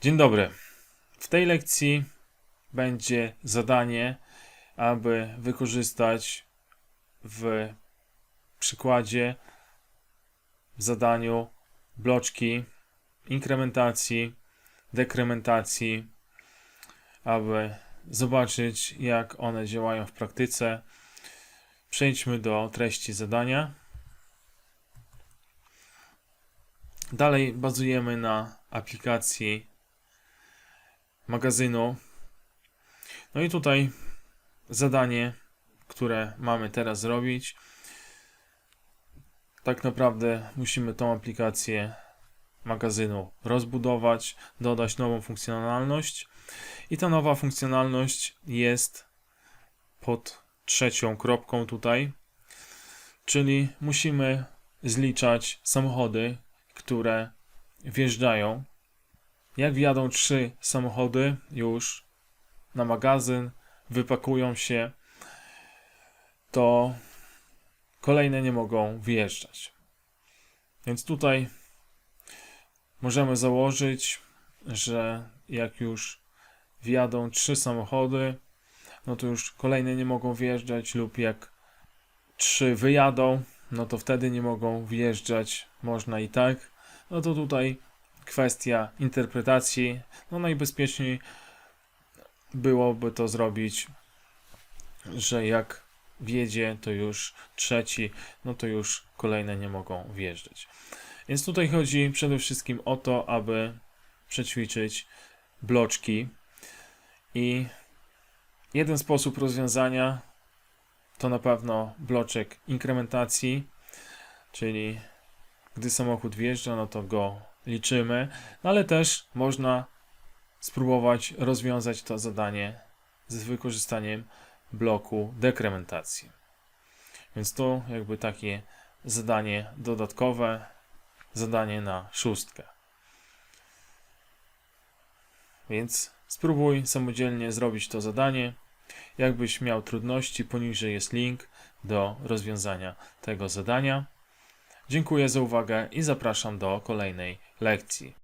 Dzień dobry. W tej lekcji będzie zadanie, aby wykorzystać w przykładzie, w zadaniu bloczki inkrementacji, dekrementacji, aby zobaczyć, jak one działają w praktyce. Przejdźmy do treści zadania. Dalej bazujemy na aplikacji magazynu. No i tutaj zadanie, które mamy teraz zrobić. Tak naprawdę musimy tą aplikację magazynu rozbudować, dodać nową funkcjonalność. I ta nowa funkcjonalność jest pod trzecią kropką tutaj, czyli musimy zliczać samochody, które wjeżdżają. Jak wjadą trzy samochody już na magazyn, wypakują się, to kolejne nie mogą wjeżdżać. Więc tutaj możemy założyć, że jak już wjadą trzy samochody, no to już kolejne nie mogą wjeżdżać, lub jak trzy wyjadą, no to wtedy nie mogą wjeżdżać, można i tak. No to tutaj kwestia interpretacji. No najbezpieczniej byłoby to zrobić, że jak wjedzie, to już trzeci, no to już kolejne nie mogą wjeżdżać. Więc tutaj chodzi przede wszystkim o to, aby przećwiczyć bloczki i jeden sposób rozwiązania to na pewno bloczek inkrementacji, czyli gdy samochód wjeżdża, no to go liczymy, no ale też można spróbować rozwiązać to zadanie z wykorzystaniem bloku dekrementacji. Więc to jakby takie zadanie dodatkowe, zadanie na szóstkę. Więc spróbuj samodzielnie zrobić to zadanie. Jakbyś miał trudności, poniżej jest link do rozwiązania tego zadania. Dziękuję za uwagę i zapraszam do kolejnej lekcji.